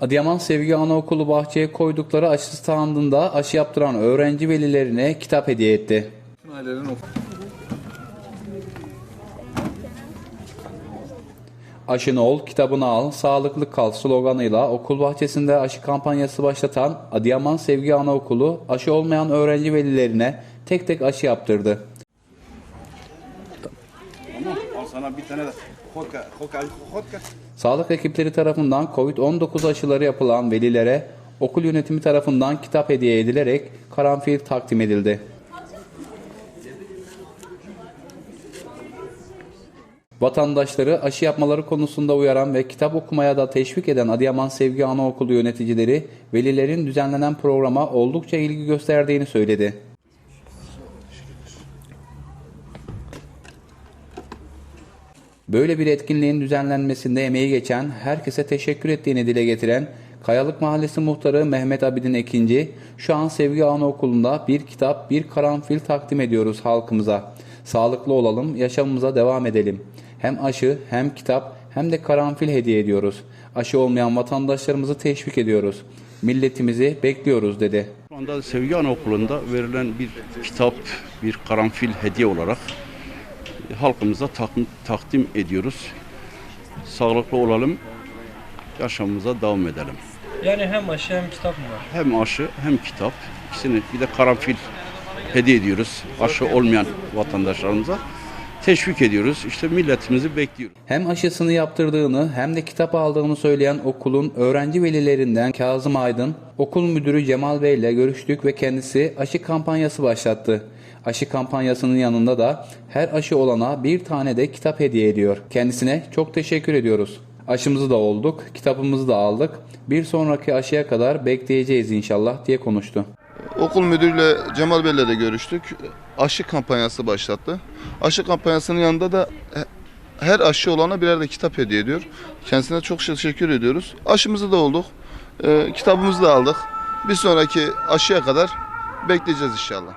Adıyaman Sevgi Anaokulu bahçeye koydukları aşı standında aşı yaptıran öğrenci velilerine kitap hediye etti. Aşını ol, kitabını al, sağlıklı kal sloganıyla okul bahçesinde aşı kampanyası başlatan Adıyaman Sevgi Anaokulu aşı olmayan öğrenci velilerine tek tek aşı yaptırdı. Al sana bir tane de hoka, hoka, hoka. Sağlık ekipleri tarafından COVID-19 aşıları yapılan velilere okul yönetimi tarafından kitap hediye edilerek karanfil takdim edildi. Vatandaşları aşı yapmaları konusunda uyaran ve kitap okumaya da teşvik eden Adıyaman Sevgi Anaokulu yöneticileri velilerin düzenlenen programa oldukça ilgi gösterdiğini söyledi. Böyle bir etkinliğin düzenlenmesinde emeği geçen, herkese teşekkür ettiğini dile getiren Kayalık Mahallesi Muhtarı Mehmet Abidin Ekinci, şu an Sevgi Anaokulu'nda bir kitap, bir karanfil takdim ediyoruz halkımıza. Sağlıklı olalım, yaşamımıza devam edelim. Hem aşı, hem kitap, hem de karanfil hediye ediyoruz. Aşı olmayan vatandaşlarımızı teşvik ediyoruz. Milletimizi bekliyoruz dedi. Şu anda Sevgi Anaokulu'nda verilen bir kitap, bir karanfil hediye olarak halkımıza tak- takdim ediyoruz. Sağlıklı olalım, yaşamımıza devam edelim. Yani hem aşı hem kitap mı var? Hem aşı hem kitap, ikisini bir de karanfil hediye ediyoruz. Aşı olmayan vatandaşlarımıza teşvik ediyoruz. İşte milletimizi bekliyoruz. Hem aşısını yaptırdığını hem de kitap aldığını söyleyen okulun öğrenci velilerinden Kazım Aydın, okul müdürü Cemal Bey ile görüştük ve kendisi aşı kampanyası başlattı. Aşı kampanyasının yanında da her aşı olana bir tane de kitap hediye ediyor. Kendisine çok teşekkür ediyoruz. Aşımızı da olduk, kitabımızı da aldık. Bir sonraki aşıya kadar bekleyeceğiz inşallah diye konuştu. Okul müdürüyle Cemal Bey'le de görüştük. Aşı kampanyası başlattı. Aşı kampanyasının yanında da he- her aşı olana birer de kitap hediye ediyor. Kendisine çok teşekkür ediyoruz. Aşımızı da olduk. Ee, kitabımızı da aldık. Bir sonraki aşıya kadar bekleyeceğiz inşallah.